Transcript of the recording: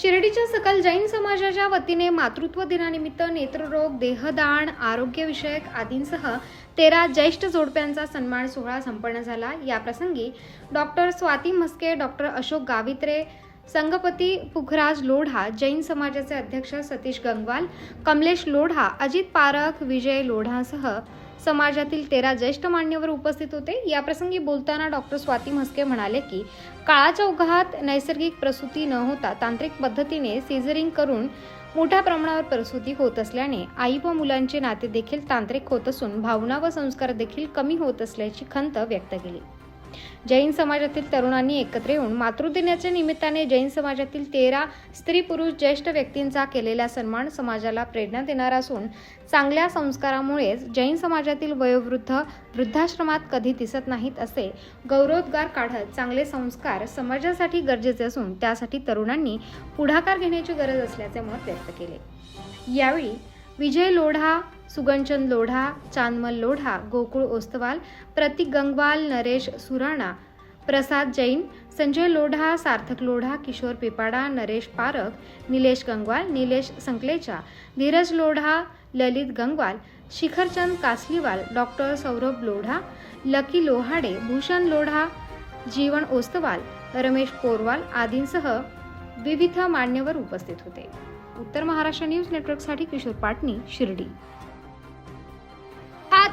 शिर्डीच्या सकल जैन समाजाच्या वतीने मातृत्व दिनानिमित्त नेत्ररोग देहदान आरोग्यविषयक आदींसह तेरा ज्येष्ठ जोडप्यांचा सन्मान सोहळा संपन्न झाला. या प्रसंगी डॉक्टर स्वाती म्हस्के डॉक्टर अशोक गावित्रे संगपती पुखराज लोढा जैन समाजाचे अध्यक्ष सतीश गंगवाल कमलेश लोढा अजित पारख विजय लोढासह समाजातील तेरा ज्येष्ठ मान्यवर उपस्थित होते. या प्रसंगी बोलताना डॉक्टर स्वाती म्हस्के म्हणाले की काळाच्या ओघात नैसर्गिक प्रसूती न होता तांत्रिक पद्धतीने सिझरिंग करून मोठ्या प्रमाणावर प्रसूती होत असल्याने आई व मुलांचे नाते देखील तांत्रिक होत असून भावना व संस्कार देखील कमी होत असल्याची खंत व्यक्त केली. जैन समाजातील तरुणांनी एकत्र येऊन मातृदिनाच्या निमित्ताने जैन समाजातील तेरा स्त्री पुरुष ज्येष्ठ व्यक्तींचा केलेला सन्मान समाजाला प्रेरणा देणारा असून चांगल्या संस्कारामुळेच जैन समाजातील वयोवृद्ध वृद्धाश्रमात कधी दिसत नाहीत असे गौरवोद्गार काढत चांगले संस्कार समाजासाठी गरजेचे असून त्यासाठी तरुणांनी पुढाकार घेण्याची गरज असल्याचे मत व्यक्त केले. यावेळी विजय लोढा सुगंचन लोढा चांदमल लोढा गोकुळ ओस्तवाल प्रतीक गंगवाल नरेश सुराणा प्रसाद जैन संजय लोढा सार्थक लोढा किशोर पिपाडा नरेश पारख निलेश गंगवाल निलेश संकलेचा धीरज लोढा ललित गंगवाल शिखरचंद कासलीवाल डॉक्टर सौरभ लोढा लकी लोहाडे भूषण लोढा जीवन ओस्तवाल रमेश पोरवाल आदींसह विविध मान्यवर उपस्थित होते. उत्तर महाराष्ट्र न्यूज नेटवर्कसाठी किशोर पाटणी शिर्डी.